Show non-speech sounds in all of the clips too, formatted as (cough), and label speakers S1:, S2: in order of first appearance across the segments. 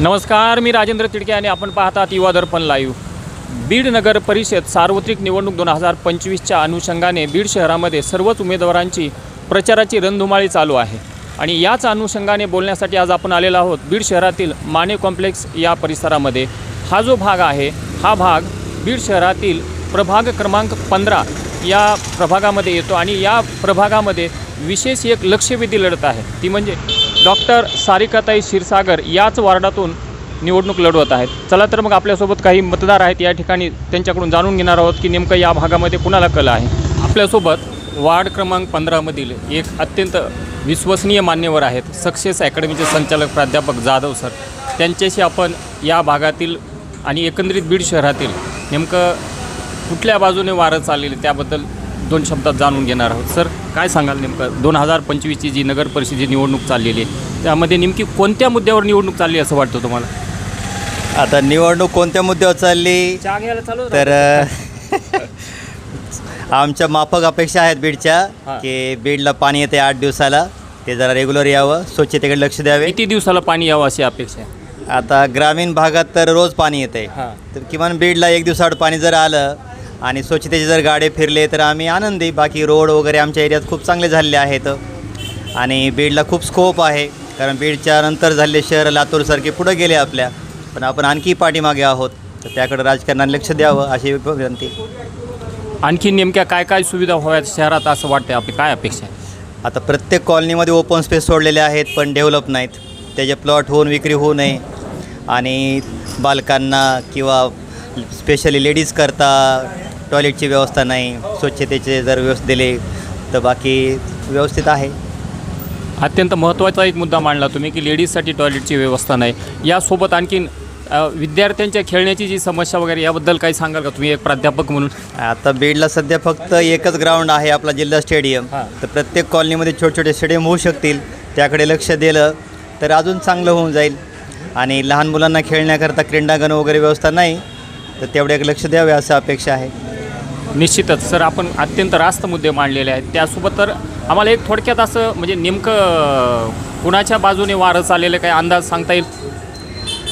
S1: नमस्कार मी राजेंद्र तिडके आणि आपण पाहतात युवा दर्पण लाईव्ह बीड नगर परिषद सार्वत्रिक निवडणूक दोन हजार पंचवीसच्या अनुषंगाने बीड शहरामध्ये सर्वच उमेदवारांची प्रचाराची रणधुमाळी चालू आहे. आणि याच अनुषंगाने बोलण्यासाठी आज आपण आलेलो आहोत बीड शहरातील माने कॉम्प्लेक्स या परिसरामध्ये. हा जो भाग आहे हा भाग बीड शहरातील प्रभाग क्रमांक पंधरा या प्रभागामध्ये येतो आणि या प्रभागामध्ये विशेष एक लक्षवेधी लढत आहे. ती म्हणजे डॉक्टर सारिकाताई क्षीरसागर याच वार्डातून निवडणूक लढवत आहेत. चला तर मग आपल्यासोबत काही मतदार आहेत या ठिकाणी त्यांच्याकडून जाणून घेणार आहोत की नेमकं या भागामध्ये कुणाला कल आहे. आपल्यासोबत वार्ड क्रमांक पंधरामधील एक अत्यंत विश्वसनीय मान्यवर आहेत सक्सेस अकॅडमीचे संचालक प्राध्यापक जाधव सर. त्यांच्याशी आपण या भागातील आणि एकंदरीत बीड शहरातील नेमकं कुठल्या बाजूने वारं चाललेली त्याबद्दल दोन शब्दात जाणून घेणार आहोत. सर काय सांगाल नेमकं? दोन हजार पंचवीसची जी नगर परिषदेची निवडणूक चाललेली आहे त्यामध्ये नेमकी कोणत्या मुद्द्यावर निवडणूक चालली असं वाटतं तुम्हाला?
S2: आता निवडणूक कोणत्या मुद्द्यावर चालली?
S1: चहा घ्यायला चालू
S2: तर (laughs) आमच्या माफक अपेक्षा आहेत बीडच्या. की बीडला पाणी येते आठ दिवसाला ते जरा रेग्युलर यावं स्वच्छतेकडे लक्ष द्यावे.
S1: किती दिवसाला पाणी यावं अशी अपेक्षा आहे?
S2: आता ग्रामीण भागात तर रोज पाणी येते. तर किमान बीडला एक दिवसाआड पाणी जर आलं आणि स्वच्छतेचे जर गाडे फिरले तर आम्ही आनंदी. बाकी रोड वगैरे आमच्या एरियात खूप चांगले झालेले आहेत. आणि बीडला खूप स्कोप आहे. कारण बीडच्या नंतर झालेले शहर लातूरसारखे पुढे गेले आपल्या. पण आपण आणखी पाठीमागे आहोत. तर त्याकडे राजकारणाने लक्ष द्यावं अशी विनंती.
S1: आणखी नेमक्या काय काय सुविधा व्हाव्यात शहरात असं वाटतं आपली? काय अपेक्षा आहे?
S2: आता प्रत्येक कॉलनीमध्ये ओपन स्पेस सोडलेले आहेत पण डेव्हलप नाहीत. त्याचे प्लॉट होऊन विक्री होऊ नये. आणि बालकांना किंवा स्पेशली लेडीज करता टॉयलेटची व्यवस्था नाही स्वच्छतेचे जर व्यवस्था दिले तर बाकी व्यवस्थित आहे.
S1: अत्यंत महत्त्वाचा एक मुद्दा मांडला तुम्ही की लेडीजसाठी टॉयलेटची व्यवस्था नाही. यासोबत आणखीन अ, विद्यार्थ्यांच्या खेळण्याची जी समस्या वगैरे याबद्दल काही सांगाल का तुम्ही? एक प्राध्यापक म्हणून.
S2: आता बीडला सध्या फक्त एकच ग्राउंड आहे आपला जिल्हा स्टेडियम.
S1: हां.
S2: तर प्रत्येक कॉलनीमध्ये छोटे छोटे स्टेडियम होऊ शकतील त्याकडे लक्ष दिलं तर अजून चांगलं होऊन जाईल. आणि लहान मुलांना खेळण्याकरता क्रीडांगण वगैरे व्यवस्था नाही तर तेवढे लक्ष द्यावे असं अपेक्षा आहे.
S1: निश्चितच सर आपण अत्यंत रास्त मुद्दे मांडलेले आहेत. त्यासोबत तर आम्हाला एक थोडक्यात असं म्हणजे नेमकं कुणाच्या बाजूने वारं चाललेलं काही अंदाज सांगता येईल?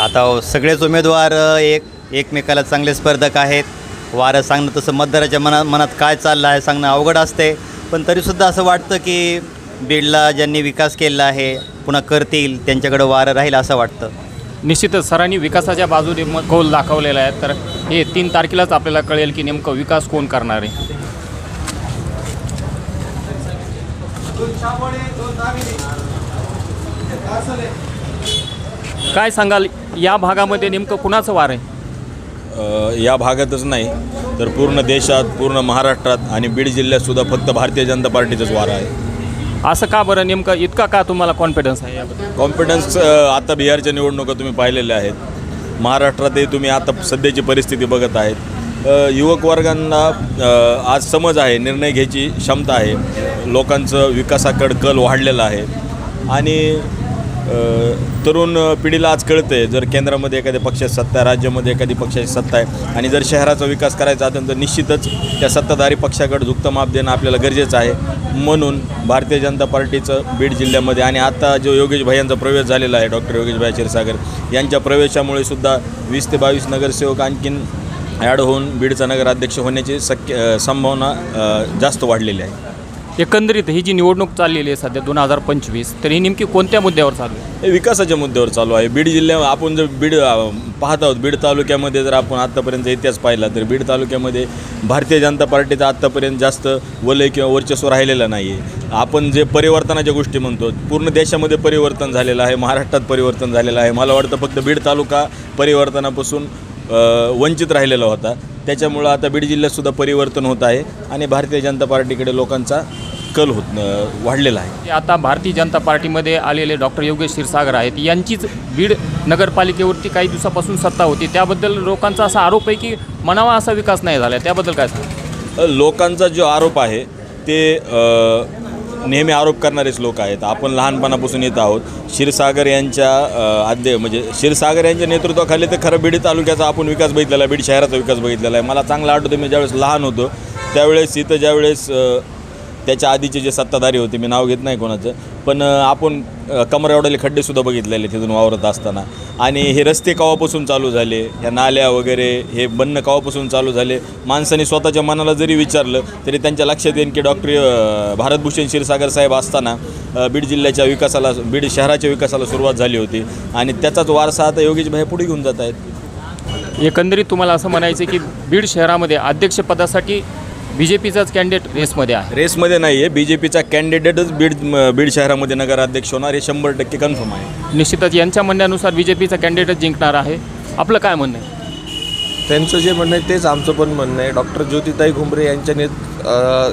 S2: आता हो, सगळेच उमेदवार एक एकमेकाला चांगले स्पर्धक आहेत. वारं सांगणं तसं मतदाराच्या मना मनात काय चाललं आहे सांगणं अवघड असते. पण तरीसुद्धा असं वाटतं की बीडला ज्यांनी विकास केलेला आहे पुन्हा करतील त्यांच्याकडं वारं राहील असं वाटतं.
S1: निश्चितच सरांनी विकासाच्या बाजूने मग कौल दाखवलेला आहे. तर हे तीन तारखेलाच आपल्याला कळेल की नेमकं विकास कोण करणार आहे. काय सांगाल? या भागामध्ये नेमकं कुणाचं वार आहे?
S3: या भागातच नाही तर पूर्ण देशात पूर्ण महाराष्ट्रात आणि बीड जिल्ह्यात सुद्धा फक्त भारतीय जनता पार्टीचंच वार आहे.
S1: असं का बरं नेमकं? इतका का तुम्हाला कॉन्फिडन्स आहे याबद्दल?
S3: कॉन्फिडन्स आता बिहारच्या निवडणुका तुम्ही पाहिलेल्या आहेत. महाराष्ट्रातही तुम्ही आता सध्याची परिस्थिती बघत आहेत. युवक वर्गांना आज समज आहे निर्णय घ्यायची क्षमता आहे. लोकांचं विकासाकडे कल वाढलेला आहे. आणि तरुण पिढीला आज कळतंय जर केंद्रामध्ये एखाद्या पक्षाची सत्ता आहे राज्यामध्ये एखादी पक्षाची सत्ता आहे आणि जर शहराचा विकास करायचा असेल तर निश्चितच त्या सत्ताधारी पक्षाकडे झुकतं माप देणं आपल्याला गरजेचं आहे. म्हणून भारतीय जनता पार्टीचं बीड जिल्ह्यामध्ये आणि आता जो योगेश भाईंचा प्रवेश झालेला आहे डॉक्टर योगेश भाई क्षीरसागर यांच्या प्रवेशामुळे सुद्धा वीस ते बावीस नगरसेवक आणखीन ॲड होऊन बीडचा नगराध्यक्ष होण्याची शक्य संभावना जास्त वाढलेली आहे.
S1: एकंदरीत ही जी निवडणूक चाललेली आहे सध्या दोन हजार पंचवीस तर ही नेमकी कोणत्या मुद्द्यावर चालू आहे?
S3: हे विकासाच्या मुद्द्यावर चालू आहे. बीड जिल्ह्या आपण जर बीड पाहत आहोत बीड तालुक्यामध्ये जर आपण आत्तापर्यंत इतिहास पाहिला तर बीड तालुक्यामध्ये भारतीय जनता पार्टीचा आत्तापर्यंत जास्त वलय किंवा वर्चस्व राहिलेलं नाही आहे आपण जे परिवर्तनाच्या गोष्टी म्हणतो पूर्ण देशामध्ये परिवर्तन झालेलं आहे महाराष्ट्रात परिवर्तन झालेलं आहे. मला वाटतं फक्त बीड तालुका परिवर्तनापासून वंचित राहिलेला होता. त्याच्यामुळं आता बीड जिल्ह्यातसुद्धा परिवर्तन होत आहे आणि भारतीय जनता पार्टीकडे लोकांचा कल होत वाढलेला आहे.
S1: आता भारतीय जनता पार्टीमध्ये आलेले डॉक्टर योगेश क्षीरसागर आहेत. यांचीच बीड नगरपालिकेवरती काही दिवसापासून सत्ता होती. त्याबद्दल लोकांचा असा आरोप आहे की मनावा असा विकास नाही झाला. त्याबद्दल काय सांगा
S3: लोकांचा जो आरोप आहे ते नेहमी आरोप करणारेच लोक आहेत. आपण लहानपणापासून येत आहोत. क्षीरसागर यांच्या आद्य म्हणजे क्षीरसागर यांच्या नेतृत्वाखाली तर खरं बीड तालुक्याचा आपण विकास बघितलेला आहे बीड शहराचा विकास बघितलेला आहे. मला चांगला आठवतं मी ज्यावेळेस लहान होतो त्यावेळेस इथं ज्यावेळेस त्याच्या आधीचे जे सत्ताधारी होते मी नाव घेत नाही कोणाचं पण आपण अ, खड्डेसुद्धा बघितलेले तिथून वावरत असताना. आणि हे रस्ते कवापासून चालू झाले ह्या नाल्या वगैरे हे बनणं कवापासून चालू झाले माणसाने स्वतःच्या मनाला जरी विचारलं तरी त्यांच्या लक्षात येईल की डॉक्टर भारतभूषण क्षीरसागर साहेब असताना बीड जिल्ह्याच्या विकासाला बीड शहराच्या विकासाला सुरुवात झाली होती. आणि त्याचाच वारसा आता योगेश भाई पुढे घेऊन जात आहेत.
S1: एकंदरीत तुम्हाला असं म्हणायचं की बीड शहरामध्ये अध्यक्षपदासाठी बी जे पीचाच कॅन्डिडेट रेसमध्ये आहे.
S3: रेसमध्ये नाही आहे बी जे पीचा कॅन्डिडेटच बीड म- बीड शहरामध्ये नगराध्यक्ष होणार हे शंभर टक्के कन्फर्म आहे.
S1: निश्चितच यांच्या म्हणण्यानुसार बी जे पीचा कॅन्डिडेट जिंकणार आहे. आपलं काय म्हणणं आहे?
S4: त्यांचं जे म्हणणं आहे तेच आमचं पण म्हणणं आहे. डॉक्टर ज्योतिताई घुमरे यांच्या नेत अ,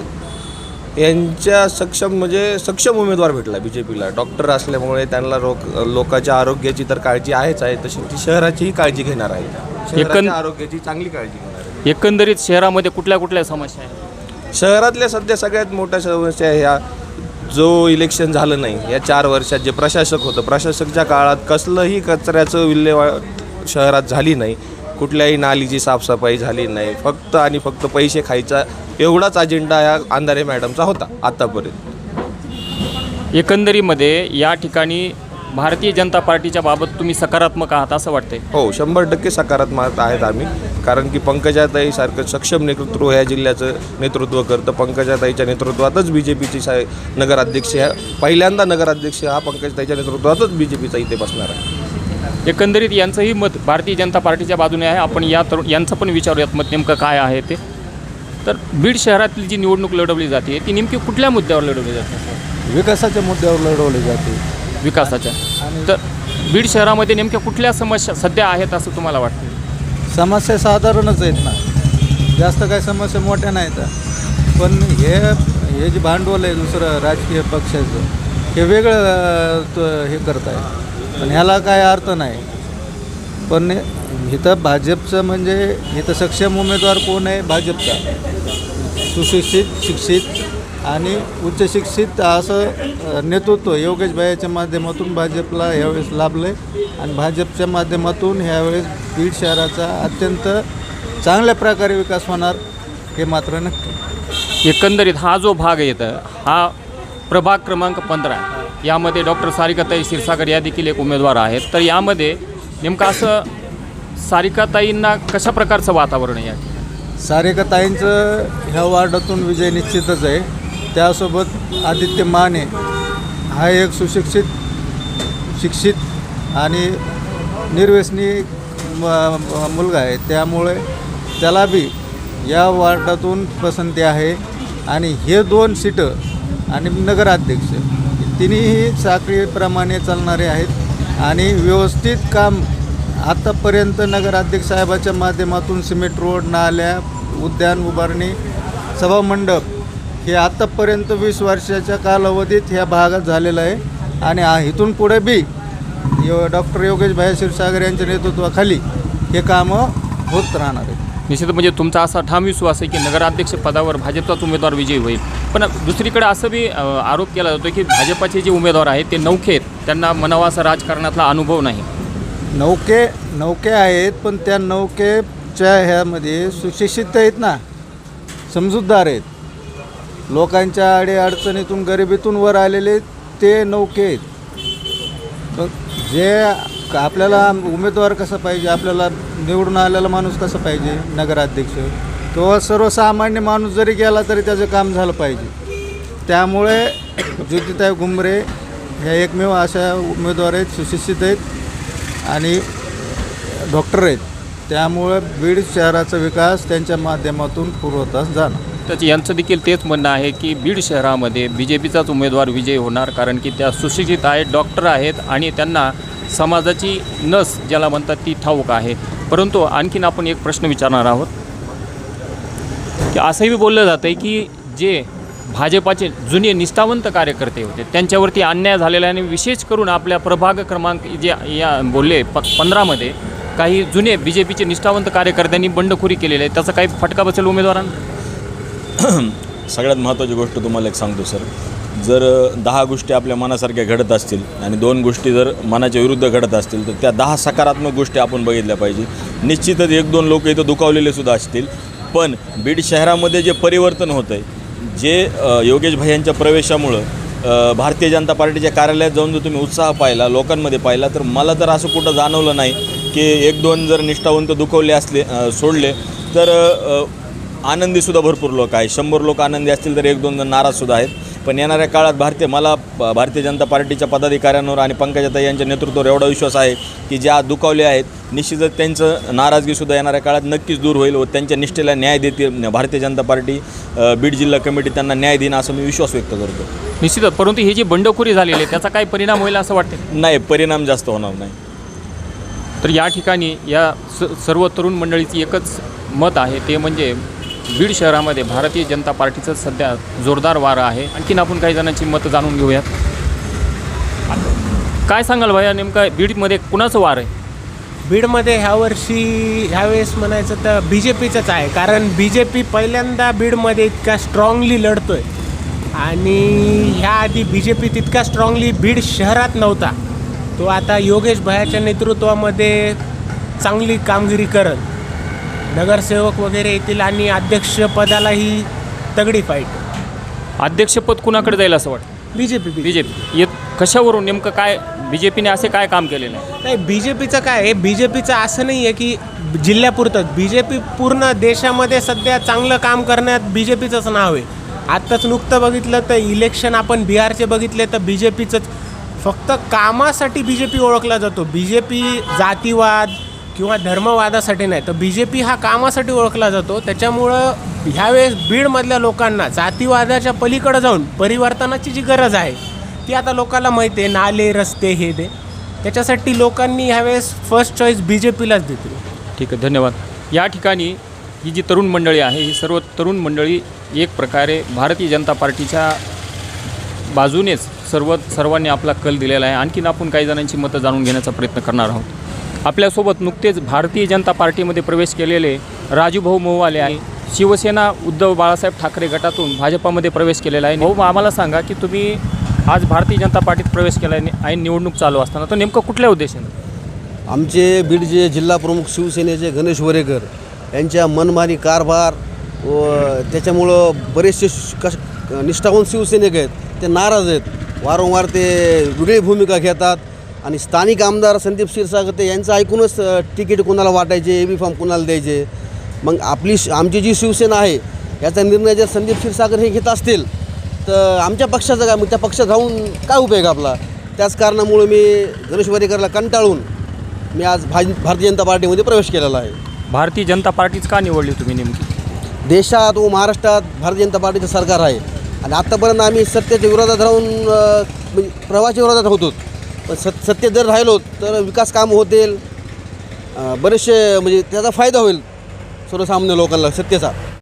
S4: यांच्या सक्षम म्हणजे सक्षम उमेदवार भेटला बी जे पीला डॉक्टर असल्यामुळे त्यांना लोक लोकांच्या आरोग्याची तर काळजी आहेच आहे. तशी ती शहराचीही काळजी घेणार आहे. शहराच्या आरोग्याची चांगली काळजी घेणार
S1: एकंदरीत शहरामध्ये कुठल्या कुठल्या समस्या आहेत?
S4: शहरातल्या सध्या सगळ्यात मोठ्या समस्या ह्या जो इलेक्शन झालं नाही या चार वर्षात जे प्रशासक होतं प्रशासकच्या काळात कसलंही कचऱ्याचं विल्हेवाट शहरात झाली नाही. कुठल्याही नालीची साफसफाई झाली नाही. फक्त आणि फक्त पैसे खायचा एवढाच अजेंडा या अंधारे मॅडमचा होता आत्तापर्यंत
S1: एकंदरीमध्ये या ठिकाणी भारतीय जनता पार्टीच्या बाबत तुम्ही सकारात्मक आहात असं वाटतंय?
S4: हो शंभर टक्के सकारात्मक आहेत आम्ही. कारण की पंकजाताईसारखं सक्षम नेतृत्व या जिल्ह्याचं नेतृत्व करतं. पंकजाताईच्या नेतृत्वातच बी जे पीची सा नगराध्यक्ष ह्या पहिल्यांदा नगराध्यक्ष हा पंकजाताईच्या नेतृत्वातच बी जे पीचा इथे बसणार आहे.
S1: एकंदरीत यांचंही मत भारतीय जनता पार्टीच्या बाजूने आहे. आपण या तरुण यांचं पण विचारूयात मत नेमकं काय आहे ते. तर बीड शहरातील जी निवडणूक लढवली जाते ती नेमकी कुठल्या मुद्द्यावर लढवली जाते?
S5: विकासाच्या मुद्द्यावर लढवली जाते.
S1: विकासाच्या. तर बीड शहरामध्ये नेमक्या कुठल्या समस्या सध्या आहेत असं तुम्हाला वाटतं?
S5: समस्या साधारणच आहेत ना. जास्त काही समस्या मोठ्या नाहीत. पण हे हे जे भांडवल आहे दुसरं राजकीय पक्षाचं हे वेगळं अं, त- हे करत आहे पण ह्याला काय अर्थ नाही. पण इथं भाजपचं म्हणजे इथं सक्षम उमेदवार कोण आहे? भाजपचा. सुशिक्षित शिक्षित आणि उच्च शिक्षित असं नेतृत्व योगेश भाईच्या माध्यमातून भाजपला यावेळेस लाभलं आहे आणि भाजपच्या माध्यमातून ह्यावेळेस बीड शहराचा अत्यंत चांगल्या प्रकारे विकास होणार हे मात्र नक्की.
S1: एकंदरीत हा जो भाग येतं हा प्रभाग क्रमांक पंधरा यामध्ये डॉक्टर सारिकाताई क्षीरसागर या देखील एक उमेदवार आहेत. तर यामध्ये नेमकं असं सारिकाताईंना कशा प्रकारचं वातावरण आहे या
S5: सारेकताईंचं ह्या वार्डातून विजय निश्चितच आहे. त्यासोबत आदित्य माने हा एक सुशिक्षित शिक्षित आणि निर्व्यसनी म- मुलगा आहे. त्यामुळे त्याला बी या वार्डातून पसंती आहे. आणि हे दोन सीटं आणि नगराध्यक्ष तिन्ही साखळीप्रमाणे चालणारे आहेत. आणि व्यवस्थित काम आत्तापर्यंत नगराध्यक्ष साहेबाच्या माध्यमातून सिमेंट रोड नाल्या उद्यान उभारणी सभामंडप हे आत्तापर्यंत वीस वर्षाच्या कालावधीत ह्या भागात झालेलं आहे. आणि इथून पुढे बी यो डॉक्टर योगेश भाई क्षीरसागर यांच्या नेतृत्वाखाली हे कामं होत राहणार आहेत.
S1: निश्चित म्हणजे तुमचा असा ठाम विश्वास आहे की नगराध्यक्ष पदावर भाजपचाच उमेदवार विजयी होईल. पण दुसरीकडे असं बी आरोप केला जातो की भाजपाचे जे उमेदवार आहेत ते नौखे आहेत. त्यांना म्हणावा असा राजकारणातला अनुभव नाही.
S5: नौके नौके आहेत पण त्या नौकेच्या ह्यामध्ये सुशिक्षित आहेत ना. समजूतदार आहेत. लोकांच्या अडीअडचणीतून गरिबीतून वर आलेले ते नौके आहेत. पण जे आपल्याला उमेदवार कसं पाहिजे आपल्याला निवडून आलेला माणूस कसा पाहिजे नगराध्यक्ष? तो सर्वसामान्य माणूस जरी गेला तरी त्याचं काम झालं पाहिजे. त्यामुळे ज्योतिताई घुमरे ह्या एकमेव अशा उमेदवार आहेत सुशिक्षित आहेत आणि डॉक्टर आहेत. त्यामुळे बीड शहराचा विकास त्यांच्या माध्यमातून पूर्वतास जाणार
S1: तर यांचं देखील तेच म्हणणं आहे की बीड शहरामध्ये बी जे पीचाच उमेदवार विजय होणार कारण की त्या सुशिक्षित आहेत डॉक्टर आहेत आणि त्यांना समाजाची नस ज्याला म्हणतात ती ठाऊक आहे. परंतु आणखीन आपण एक प्रश्न विचारणार आहोत. की असंही बोललं जातं आहे की जे भाजपाचे जुने निष्ठावंत कार्यकर्ते होते त्यांच्यावरती अन्याय झालेला आहे आणि विशेष करून आपल्या प्रभाग क्रमांक जे या बोलले प पंधरामध्ये काही जुने बी जे पीचे निष्ठावंत कार्यकर्त्यांनी बंडखोरी केलेली आहे. त्याचा काही फटका बसेल उमेदवारांना? (clears throat)
S3: सगळ्यात महत्त्वाची गोष्ट तुम्हाला एक सांगतो सर. जर दहा गोष्टी आपल्या मनासारख्या घडत असतील आणि दोन गोष्टी जर मनाच्या विरुद्ध घडत असतील तर त्या दहा सकारात्मक गोष्टी आपण बघितल्या पाहिजे. निश्चितच एक दोन लोक इथं दुखावलेले सुद्धा असतील. पण बीड शहरामध्ये जे परिवर्तन होतं आहे जे योगेश भाई यांच्या प्रवेशामुळं भारतीय जनता पार्टीच्या कार्यालयात जाऊन जर तुम्ही उत्साह पाहिला लोकांमध्ये पाहिला तर मला तर असं कुठं जाणवलं नाही की एक दोन जर निष्ठावंत दुखवले असले सोडले तर आनंदीसुद्धा भरपूर लोक आहेत. शंभर लोक आनंदी असतील तर एक दोन जण नाराजसुद्धा आहेत. पण येणाऱ्या काळात भारतीय मला भारतीय जनता पार्टीच्या पदाधिकाऱ्यांवर आणि पंकजाताई यांच्या नेतृत्वावर एवढा विश्वास आहे की जे आज दुखावले आहेत निश्चितच त्यांचं नाराजगीसुद्धा येणाऱ्या काळात नक्कीच दूर होईल व त्यांच्या निष्ठेला न्याय देतील. भारतीय जनता पार्टी बीड जिल्हा कमिटी त्यांना न्याय देईन असं मी विश्वास व्यक्त करतो.
S1: निश्चितच. परंतु ही जी बंडखोरी झालेली आहे त्याचा काय परिणाम होईल असं वाटते
S3: नाही परिणाम जास्त होणार नाही.
S1: तर या ठिकाणी या स सर्व तरुण मंडळीची एकच मत आहे ते म्हणजे बीड शहरामध्ये भारतीय जनता पार्टीचं सध्या जोरदार वारं आहे. आणखीन आपण काही जणांची मतं जाणून घेऊयात. काय सांगाल भैया नेमकं बीडमध्ये कुणाचं वार आहे?
S6: बीडमध्ये ह्या वर्षी ह्यावेळेस म्हणायचं तर बी जे पीचंच आहे. कारण बी जे पी पहिल्यांदा बीडमध्ये इतका स्ट्रॉंगली लढतोय. आणि ह्या आधी बी जे पी तितका स्ट्रॉंगली बीड शहरात नव्हता. तो आता योगेश भयाच्या नेतृत्वामध्ये चांगली कामगिरी करत नगरसेवक वगैरे येतील आणि अध्यक्षपदालाही तगडी फाईट
S1: अध्यक्षपद कुणाकडे जाईल असं वाटतं
S6: B J P
S1: B J P येत कशावरून नेमकं काय बी जे पीने असे काय काम केलेलं आहे
S6: नाही बी जे पीचं काय आहे बी जे पीचं असं नाही आहे की जिल्ह्यापुरतं बी जे पी पूर्ण देशामध्ये सध्या चांगलं काम करण्यात बी जे पीचंच नाव आहे आत्ताच नुकतं बघितलं तर इलेक्शन आपण बिहारचे बघितले तर बी जे पीचंच फक्त कामासाठी बी जे पी ओळखला जातो बी जे पी जातीवाद किंवा धर्मवादासाठी नाही तर बी जे पी हा कामासाठी ओळखला जातो. त्याच्यामुळं ह्यावेळेस बीडमधल्या लोकांना जातीवादाच्या पलीकडे जाऊन परिवर्तनाची जी गरज आहे ती आता लोकांना माहिती आहे. नाले रस्ते हे दे त्याच्यासाठी लोकांनी ह्यावेळेस फर्स्ट चॉईस बी जे पीलाच देतील.
S1: ठीक आहे धन्यवाद. या ठिकाणी ही जी तरुण मंडळी आहे ही सर्व तरुण मंडळी एक प्रकारे भारतीय जनता पार्टीच्या बाजूनेच सर्व सर्वांनी आपला कल दिलेला आहे. आणखीन आपण काही जणांची मतं जाणून घेण्याचा प्रयत्न करणार आहोत. आपल्यासोबत नुकतेच भारतीय जनता पार्टीमध्ये प्रवेश केलेले राजूभाऊ मोहवाले आहे. शिवसेना उद्धव बाळासाहेब ठाकरे गटातून भाजपामध्ये प्रवेश केलेला आहे. भाऊ आम्हाला सांगा की तुम्ही आज भारतीय जनता पार्टीत प्रवेश केला आहे आणि निवडणूक चालू असताना. तर नेमकं कुठल्या उद्देशाने?
S7: आमचे बीडचे जिल्हा प्रमुख शिवसेनेचे गणेश वरेकर यांच्या मनमानी कारभार व त्याच्यामुळं बरेचसे कश निष्ठावंत शिवसैनिक आहेत ते नाराज आहेत. वारंवार ते वेगळी भूमिका घेतात. आणि स्थानिक आमदार संदीप क्षीरसागर यांचं ऐकूनच तिकीट कोणाला वाटायचे ए बी फॉर्म कोणाला द्यायचे? मग आपली श- आमची जी शिवसेना आहे याचा निर्णय जर संदीप क्षीरसागर हे घेत असतील तर आमच्या पक्षाचं काय? मग त्या पक्षात राहून काय उपयोग आपला? त्याच कारणामुळे मी गणेश वरेकरला कंटाळून मी आज भाज भारतीय जनता पार्टीमध्ये प्रवेश केलेला आहे. प्रवाची
S1: जनता पार्टीच का निवडली तुम्ही नेमकी?
S7: देशात व महाराष्ट्रात भारतीय जनता पार्टीचं सरकार आहे. आणि आत्तापर्यंत आम्ही सत्तेच्या विरोधात राहून म्हणजे प्रवाहाच्या विरोधात होतो पण सत सत्तेत जर राहिलो तर विकास कामं होतील. बरेचसे म्हणजे त्याचा फायदा होईल सर्वसामान्य लोकांना सत्तेचा